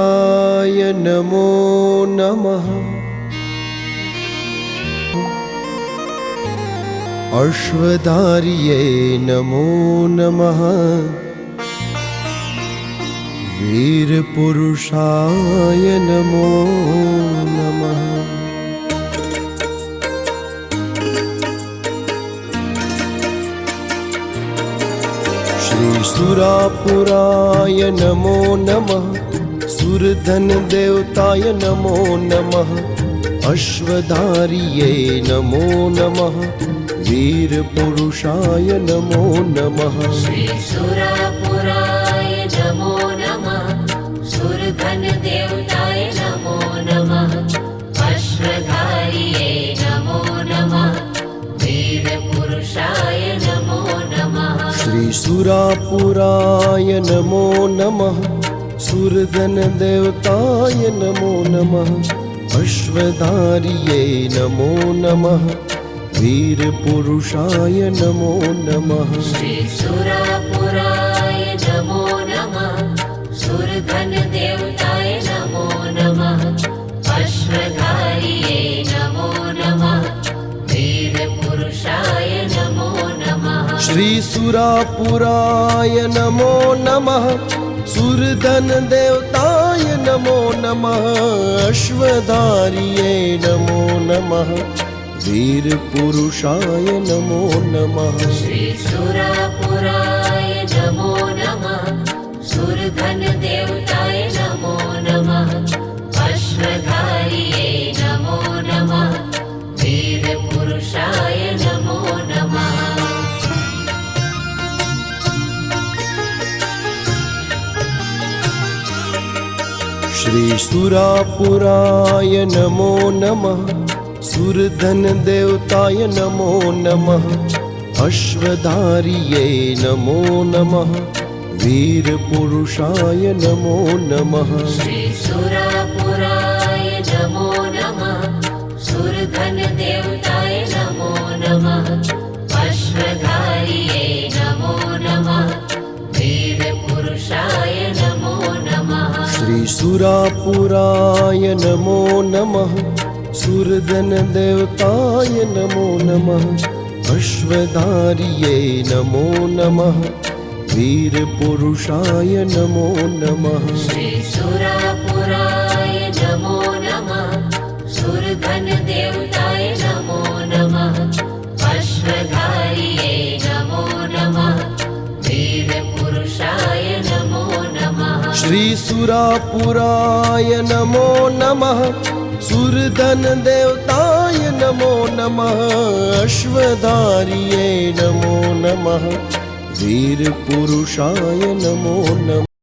नमो नमः। अश्वधार्ये नमो नमः। वीरपुरुषाय नमो नमः। श्रीसुरापुराय नमो नमः सुरधनदेवताय नमो नमः। अश्वधार्ये नमो नमः। वीरपुरुषाय नमो नमः। श्रीसुरापुराय नमो नमः। सुरधनदेवताय नमो नमः। अश्वधारिये नमो नमः। वीरपुरुषाय नमो नमः। श्रीसुरापुराय नमो नमः सुरधनदेवताय नमो नमः अश्वधार्ये नमो नमः वीरपुरुषाय नमो नमः। श्रीसुरापुराय नमो नमः सुरधनदेवताय नमो नमः अश्वधारिये नमो नमः वीरपुरुषाय नमो नमः। श्रीसुरापुराय नमो नमः सुरधनदेवताय नमो नमः अश्वधार्ये नमो नमः वीरपुरुषाय नमो नमः। नमो नमः अश्वधारिये नमो नमः वीरपुरुषाय श्रीसुरापुराय नमो नमः। सुरधनदेवताय नमो नमः। अश्वधार्ये नमो नमः। वीरपुरुषाय नमो नमः। श्रीसुरापुराय नमो नमः। सुरधनदेवताय श्रीसुरापुराय नमो नमः सुरधनदेवताय नमो नमः अश्वधार्ये नमो नमः वीरपुरुषाय नमो नमः श्रीसुरापुराय श्रीसुरापुराय नमो नमः। सुरधनदेवताय नमो नमः। अश्वधार्ये नमो नमः। वीरपुरुषाय नमो नमः